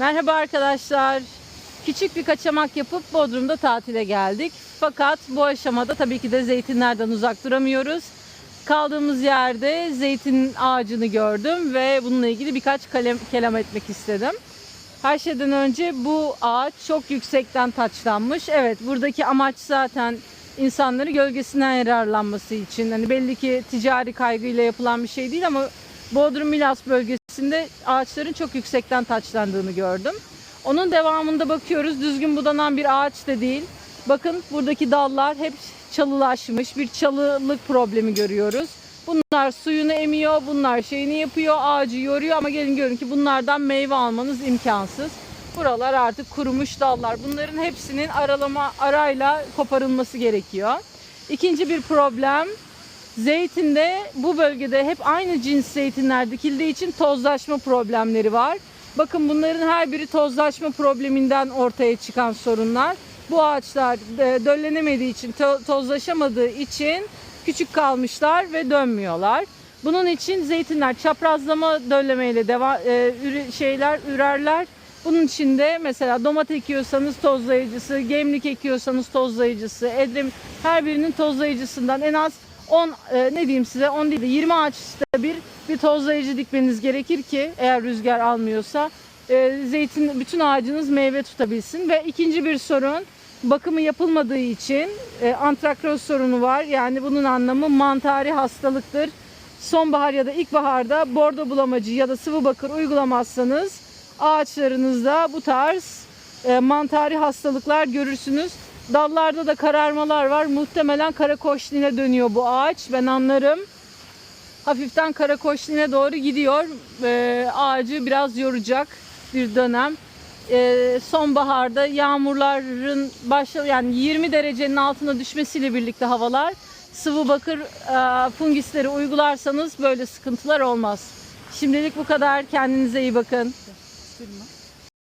Merhaba arkadaşlar. Küçük bir kaçamak yapıp Bodrum'da tatile geldik. Fakat bu aşamada tabii ki de zeytinlerden uzak duramıyoruz. Kaldığımız yerde zeytin ağacını gördüm ve bununla ilgili birkaç kalem, kelam etmek istedim. Her şeyden önce bu ağaç çok yüksekten taçlanmış. Evet buradaki amaç zaten insanları gölgesinden yararlanması için. Hani belli ki ticari kaygıyla yapılan bir şey değil ama Bodrum Milas bölgesinde ağaçların çok yüksekten taçlandığını gördüm. Onun devamında bakıyoruz düzgün budanan bir ağaç da değil. Bakın buradaki dallar hep çalılaşmış bir çalılık problemi görüyoruz. Bunlar suyunu emiyor, bunlar şeyini yapıyor, ağacı yoruyor ama gelin görün ki bunlardan meyve almanız imkansız. Buralar artık kurumuş dallar. Bunların hepsinin aralama arayla koparılması gerekiyor. İkinci bir problem Zeytinde bu bölgede hep aynı cins zeytinler dikildiği için tozlaşma problemleri var. Bakın bunların her biri tozlaşma probleminden ortaya çıkan sorunlar. Bu ağaçlar e, döllenemediği için, to- tozlaşamadığı için küçük kalmışlar ve dönmüyorlar. Bunun için zeytinler çaprazlama döllemeyle devam e, şeyler ürerler. Bunun için de mesela domates ekiyorsanız tozlayıcısı, gemlik ekiyorsanız tozlayıcısı, edrem her birinin tozlayıcısından en az 10 e, ne diyeyim size 10 değil de 20 ağaçta bir bir tozlayıcı dikmeniz gerekir ki eğer rüzgar almıyorsa e, zeytin bütün ağacınız meyve tutabilsin ve ikinci bir sorun bakımı yapılmadığı için e, antraknoz sorunu var. Yani bunun anlamı mantari hastalıktır. Sonbahar ya da ilkbaharda bordo bulamacı ya da sıvı bakır uygulamazsanız ağaçlarınızda bu tarz e, mantari hastalıklar görürsünüz. Dallarda da kararmalar var. Muhtemelen kara koşline dönüyor bu ağaç. Ben anlarım. Hafiften kara koşline doğru gidiyor. E, ağacı biraz yoracak bir dönem. E, sonbaharda yağmurların başla yani 20 derecenin altına düşmesiyle birlikte havalar sıvı bakır e, fungisleri uygularsanız böyle sıkıntılar olmaz. Şimdilik bu kadar. Kendinize iyi bakın.